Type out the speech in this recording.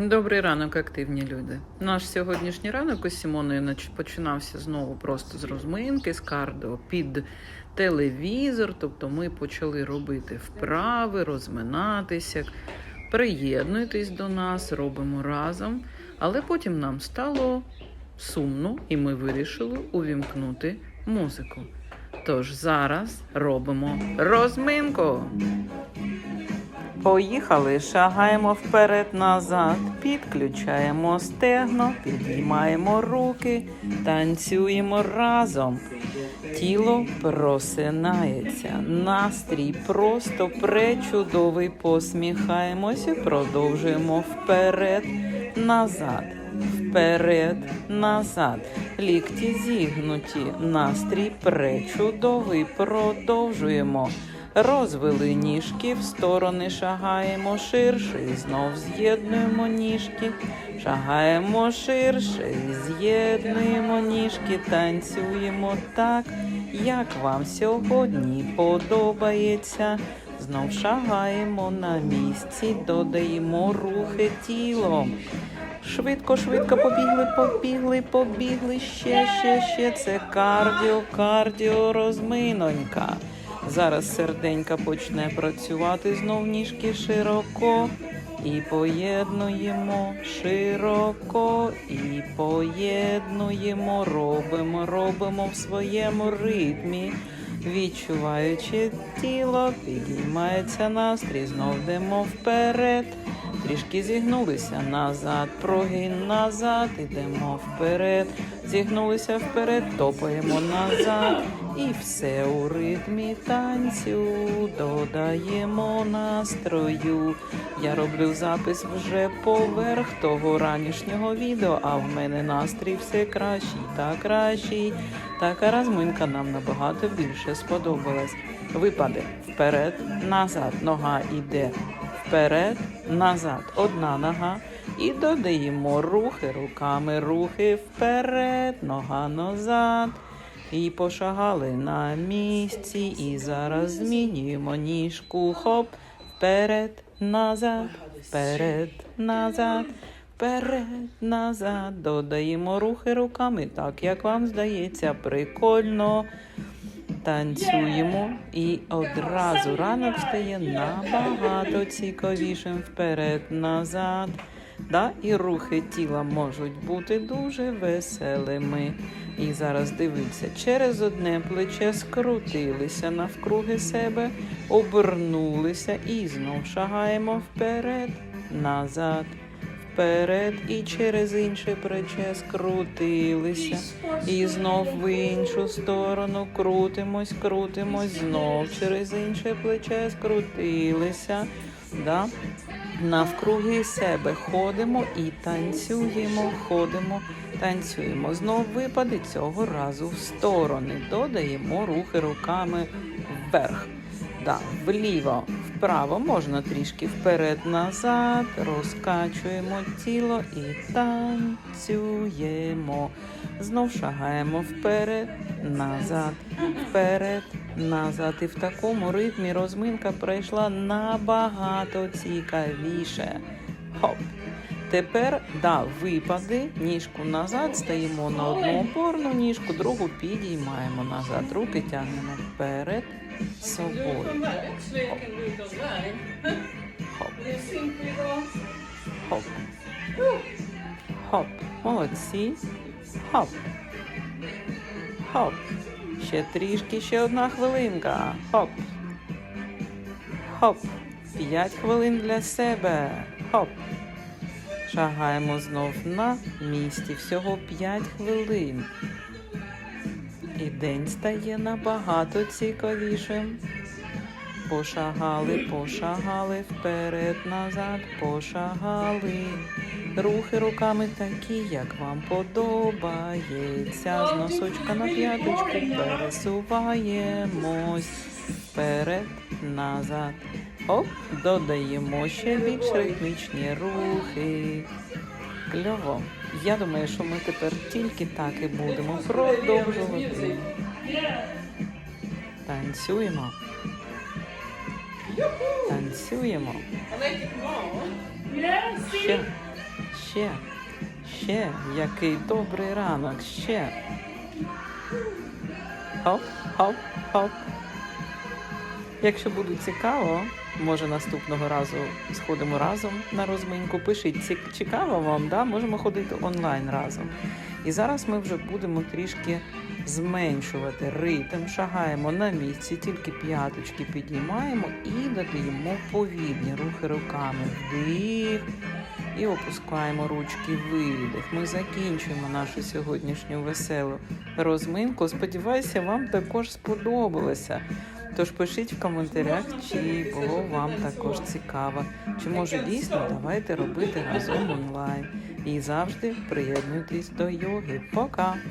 Добрий ранок, активні люди. Наш сьогоднішній ранок із Сімоною починався знову просто з розминки, з кардіо під телевізор. Тобто ми почали робити вправи, розминатися. Приєднуйтесь до нас, робимо разом. Але потім нам стало сумно, і ми вирішили увімкнути музику. Тож зараз робимо розминку. Поїхали, шагаємо вперед-назад, підключаємо стегно, підіймаємо руки, танцюємо разом. Тіло просинається, настрій просто пречудовий. Посміхаємося, продовжуємо вперед, назад, вперед, назад. Лікті зігнуті, настрій пречудовий. Продовжуємо. Розвели ніжки, в сторони шагаємо ширше і знов з'єднуємо ніжки, шагаємо ширше і з'єднуємо ніжки, танцюємо так, як вам сьогодні подобається. Знов шагаємо на місці, додаємо рухи тілом. Швидко, швидко побігли, побігли, побігли. Ще, ще, ще. Це кардіо, кардіо, розминонька. Зараз серденька почне працювати знов ніжки широко. І поєднуємо широко, і поєднуємо, робимо, робимо в своєму ритмі, відчуваючи тіло, підіймається настрій, знов йдемо вперед. Трішки зігнулися назад, прогін назад, ідемо вперед, зігнулися вперед, топаємо назад. І все у ритмі танцю додаємо настрою. Я роблю запис вже поверх того ранішнього відео, а в мене настрій все кращий та кращий. Така розминка нам набагато більше сподобалась. Випади вперед, назад, нога йде вперед, назад, одна нога. І додаємо рухи руками, рухи вперед, нога назад. І пошагали на місці. І зараз змінюємо ніжку. Хоп, вперед, назад, вперед, назад, вперед, назад. Додаємо рухи руками, так як вам здається, прикольно. Танцюємо і одразу ранок стає набагато цікавішим вперед, назад. Да? І рухи тіла можуть бути дуже веселими. І зараз дивіться, через одне плече скрутилися навкруги себе, обернулися і знов шагаємо вперед, назад, вперед і через інше плече скрутилися. І знов в іншу сторону крутимось, крутимось, знов через інше плече скрутилися. Да? Навкруги себе ходимо і танцюємо, ходимо, танцюємо. Знов випади цього разу в сторони. Додаємо рухи руками вверх. Да, вліво, вправо, можна трішки вперед-назад, розкачуємо тіло і танцюємо. Знов шагаємо вперед, назад, вперед, назад. І в такому ритмі розминка пройшла набагато цікавіше. Хоп. Тепер, да, випади, ніжку назад, стаємо на одну опорну ніжку, другу підіймаємо назад. Руки тягнемо вперед собою. Хоп. Хоп. Хоп. Молодці. Хоп. Хоп. Ще трішки, ще одна хвилинка. Хоп. Хоп. П'ять хвилин для себе. Хоп. Шагаємо знов на місці. Всього 5 хвилин. І день стає набагато цікавішим. Пошагали, пошагали вперед, назад, пошагали. Рухи руками такі, як вам подобається. З носочка на п'яточку пересуваємось. Вперед, назад. Оп, додаємо ще більш ритмічні рухи. Кльово. Я думаю, що ми тепер тільки так і будемо продовжувати. Танцюємо. Танцюємо. Ще. ще, ще, який добрий ранок, ще. Хоп, хоп. Якщо буде цікаво, може наступного разу сходимо разом на розминку. Пишіть, ці- цікаво вам, да? можемо ходити онлайн разом. І зараз ми вже будемо трішки зменшувати ритм, шагаємо на місці, тільки п'яточки піднімаємо і додаємо повільні рухи руками. Вдих і опускаємо ручки видих. Ми закінчуємо нашу сьогоднішню веселу розминку. Сподіваюся, вам також сподобалося. Тож пишіть в коментарях, чи було вам також цікаво. Чи може дійсно давайте робити разом онлайн. І завжди приєднуйтесь до йоги. Пока!